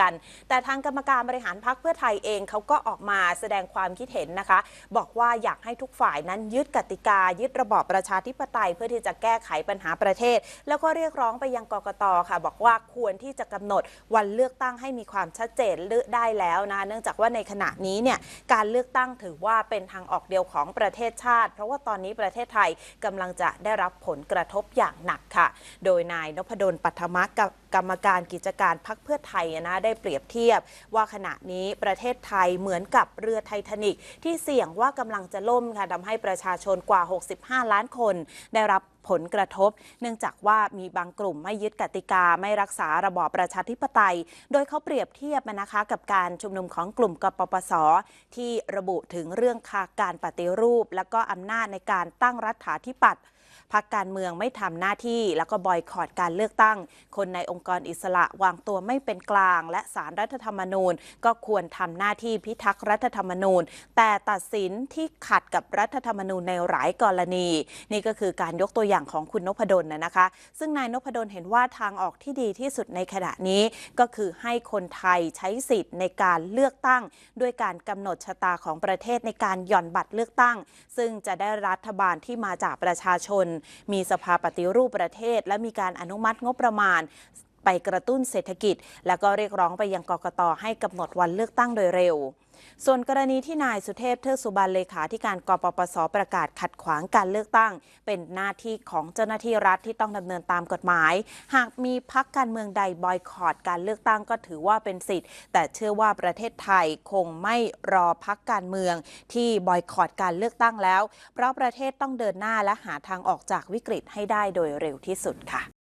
กัน แต่ทางกรรมการบริหารพักเพื่อไทยเองเขาก็ออกมาแสดงความคิดเห็นนะคะ บอกว่าอยากให้ทุกฝ่ายนั้นยึดกติกา ยึดระบอบประชาธิปไตย เพื่อที่จะแก้ไขปัญหาประเทศ แล้วก็เรียกร้องไปยังกกตค่ะ บอกว่าควรที่จะกำหนดวันเลือกตั้งให้มีความชัดเจนเลือกได้แล้วนะเนื่องจากว่าในขณะนี้เนี่ยการเลือกตั้งถือว่าเป็นทางออกเดียวของประเทศชาติ เพราะว่าตอนนี้ประเทศไทยกำลังจะได้รับผลกระทบอย่างหนักค่ะ โดยนายนพดลปัทมะกับกรรมการกิจการพักเพื่อไทยนะได้เปรียบเทียบ ว่าขณะนี้ประเทศไทยเหมือนกับเรือไททานิกที่เสี่ยงว่ากำลังจะล่มค่ะทำให้ประชาชนกว่า 65 ล้านคน ได้รับ ผลกระทบ เนื่องจากว่ามีบางกลุ่มไม่ยึดกติกาไม่รักษาระบอบประชาธิปไตย โดยเขาเปรียบเทียบนะคะกับการชุมนุมของกลุ่มกปปส ที่ระบุถึงเรื่องคาการปฏิรูป และก็อำนาจในการตั้งรัฐาธิปัตย์พักการเมืองไม่ทำหน้าที่ แล้วก็บอยคอรดการเลือกตั้ง คนในองค์กรอิสระวางตัวไม่เป็นกลาง และสารรัฐธรรมนูญ ก็ควรทำหน้าที่พิทักษ์รัฐธรรมนูญ แต่ตัดสินที่ขัดกับรัฐธรรมนูญในหลายกรณี นี่ก็คือการยกตัวอย่างของคุณนพดลนะนะคะ ซึ่งนายนพดลเห็นว่าทางออกที่ดีที่สุดในขณะนี้ ก็คือให้คนไทยใช้สิทธิ์ในการเลือกตั้ง ด้วยการกำหนดชะตาของประเทศในการหย่อนบัตรเลือกตั้ง ซึ่งจะได้รัฐบาลที่มาจากประชาชน มีสภาปฏิรูปประเทศ และมีการอนุมัติงบประมาณไปกระตุ้นเศรษฐกิจ แล้วก็เรียกร้องไปยังกกตให้กำหนดวันเลือกตั้งโดยเร็ว ส่วนกรณีที่นายสุเทพเทือกสุบรรณเลขาธิการกปปสประกาศขัดขวางการเลือกตั้ง เป็นหน้าที่ของเจ้าหน้าที่รัฐที่ต้องดำเนินตามกฎหมาย หากมีพักการเมืองใดบอยคอรดการเลือกตั้งก็ถือว่าเป็นสิทธิ์ แต่เชื่อว่าประเทศไทยคงไม่รอพักการเมือง ที่บอยคอรดการเลือกตั้งแล้ว เพราะประเทศต้องเดินหน้าและหาทางออกจากวิกฤตให้ได้โดยเร็วที่สุดค่ะ